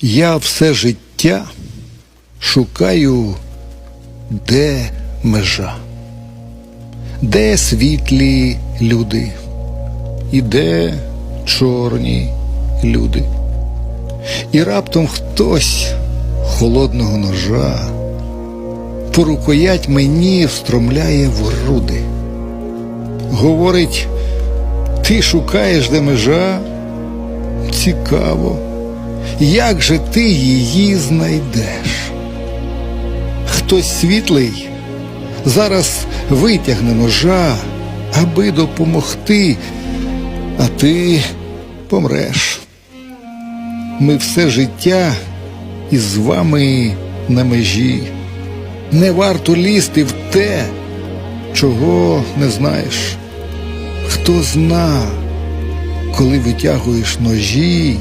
Я все життя шукаю, де межа, де світлі люди, і де чорні люди. І раптом хтось холодного ножа по рукоять мені встромляє в груди. Говорить, ти шукаєш де межа? Цікаво. Як же ти її знайдеш? Хтось світлий зараз витягне ножа, аби допомогти, а ти помреш. Ми все життя із вами на межі. Не варто лізти в те, чого не знаєш. Хто зна, коли витягуєш ножі,